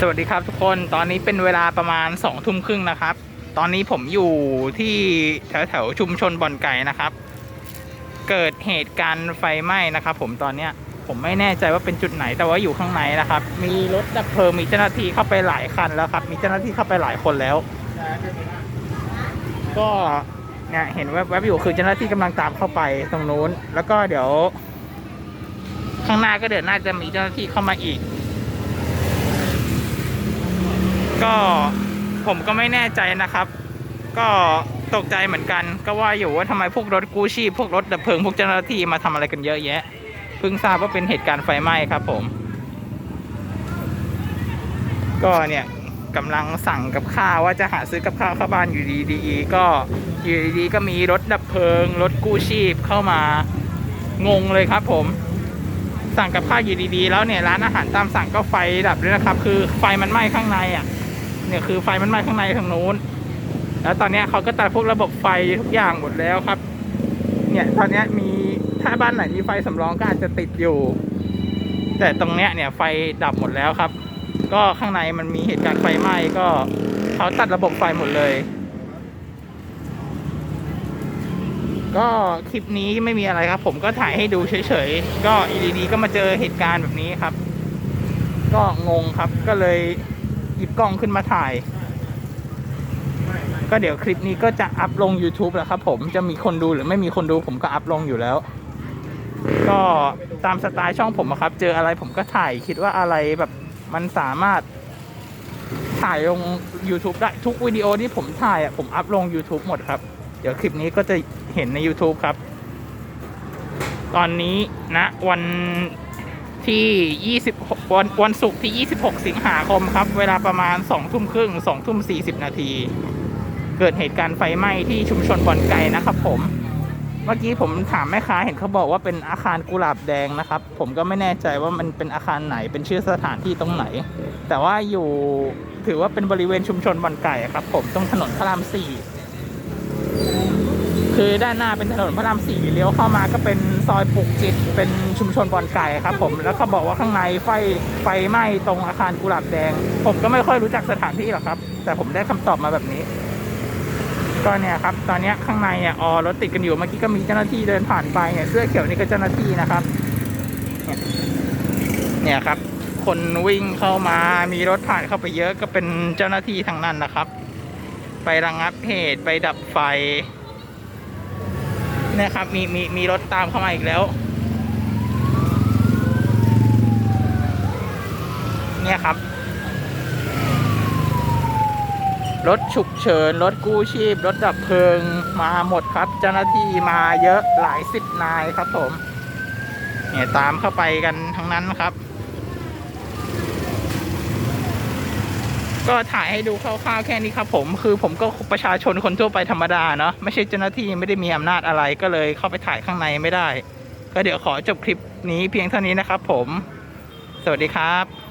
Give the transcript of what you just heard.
สวัสดีครับทุกคนตอนนี้เป็นเวลาประมาณสองทุ่มครึ่งนะครับ ตอนนี้ผมอยู่ที่แถวแถวชุมชนบ่อนไก่นะครับ เกิดเหตุการณ์ไฟไหม้นะครับ ผมตอนเนี้ยผมไม่แน่ใจว่าเป็นจุดไหนแต่ว่าอยู่ข้างในนะครับ มีรถดับเพลิงมีเจ้าหน้าที่เข้าไปหลายคันแล้วครับ มีเจ้าหน้าที่เข้าไปหลายคนแล้ว ก็เนี่ยเห็นแวบๆอยู่คือเจ้าหน้าที่กำลังตามเข้าไปตรงนู้น แล้วก็เดี๋ยว ข้างหน้าก็เดี๋ยวน่าจะมีเจ้าหน้าที่เข้ามาอีก ก็ผมก็ไม่แน่ใจนะครับ ก็ตกใจเหมือนกัน ก็ว่าอยู่ว่าทำไมพวกรถกู้ชีพพวกรถดับเพลิงพวกเจ้าหน้าที่มาทำอะไรกันเยอะแยะเพิ่งทราบว่าเป็นเหตุการณ์ไฟไหม้ครับผม ก็เนี่ยกำลังสั่งกับข้าวว่าจะหาซื้อกับข้าวเข้าบ้านอยู่ดีๆก็อยู่ดีๆก็มีรถดับเพลิง รถกู้ชีพเข้ามางงเลยครับผม สั่งกับข้าวอยู่ดีๆ แล้วเนี่ยร้านอาหารตามสั่งก็ไฟดับด้วยนะครับ คือไฟมันไหม้ข้างในอะ เนี่ยคือไฟมันไหม้ข้างในทางนู้น แล้วตอนนี้เขาก็ตัดพวกระบบไฟทุกอย่างหมดแล้วครับ เนี่ยตอนนี้มีถ้าบ้านไหนมีไฟสำรองก็อาจจะติดอยู่ แต่ตรงเนี้ยเนี่ยไฟดับหมดแล้วครับ ก็ข้างในมันมีเหตุการณ์ไฟไหม้ก็เขาตัดระบบไฟหมดเลย ก็คลิปนี้ไม่มีอะไรครับ ผมก็ถ่ายให้ดูเฉยๆ ก็อีดีๆก็มาเจอเหตุการณ์แบบนี้ครับ ก็งงครับก็เลย หยิบกล้องขึ้นมาถ่าย ก็เดี๋ยวคลิปนี้ก็จะอัพลง YouTube แหละครับผมจะมีคนดูหรือไม่มีคนดูผมก็อัพลงอยู่แล้ว ก็ตามสไตล์ช่องผมอะครับ เจออะไรผมก็ถ่ายคิดว่าอะไรแบบมันสามารถถ่ายลง YouTube ได้ทุกวิดีโอที่ผมถ่ายอะผมอัพลง YouTube หมดครับ เดี๋ยวคลิปนี้ก็จะเห็นใน YouTube ครับ ตอนนี้นะวัน ที่26วันวันศุกร์ที่ 26 สิงหาคมครับ เวลาประมาณ 2 ทุ่มครึ่ง 2 ทุ่ม 40 นาที เกิดเหตุการณ์ไฟไหม้ที่ชุมชนบอนไก่นะครับผม เมื่อกี้ผมถามแม่ค้าเห็นเขาบอกว่าเป็นอาคารกุหลาบแดงนะครับ ผมก็ไม่แน่ใจว่ามันเป็นอาคารไหน เป็นชื่อสถานที่ตรงไหน แต่ว่าอยู่ถือว่าเป็นบริเวณชุมชนบอนไก่ครับ ผมตรงถนนพระรามสี่ คือด้านหน้าเป็นถนนพระรามสี่เลี้ยวเข้ามาก็เป็นซอยปลูกจิต เป็นชุมชนบอนไก่ครับผมแล้วเขาบอกว่าข้างในไฟไฟไหม้ตรงอาคารกุหลาบแดง ผมก็ไม่ค่อยรู้จักสถานที่หรอกครับ แต่ผมได้คำตอบมาแบบนี้ก็เนี่ยครับ ตอนนี้ข้างในเนี่ยอ๋อรถติดกันอยู่เมื่อกี้ก็มีเจ้าหน้าที่เดินผ่านไปเนี่ยเสื้อเขียวนี่ก็เจ้าหน้าที่นะครับ เนี่ยครับ คนวิ่งเข้ามามีรถผ่านเข้าไปเยอะก็เป็นเจ้าหน้าที่ทางนั้นนะครับ ไประงับเหตุไปดับไฟ นี่ยครับมีมีมีรถตามเข้ามาอีกแล้ว เนี่ยครับ รถฉุกเฉิน รถกู้ชีพ รถดับเพลิงมาหมดครับ เจ้าหน้าที่มาเยอะหลายสิบนายครับผม เนี่ยตามเข้าไปกันทั้งนั้นครับ ก็ถ่ายให้ดูคร่าวๆแค่นี้ครับผมคือผมก็ประชาชนคนทั่วไปธรรมดาเนาะไม่ใช่เจ้าหน้าที่ไม่ได้มีอำนาจอะไรก็เลยเข้าไปถ่ายข้างในไม่ได้ ก็เดี๋ยวขอจบคลิปนี้เพียงเท่านี้นะครับผม สวัสดีครับ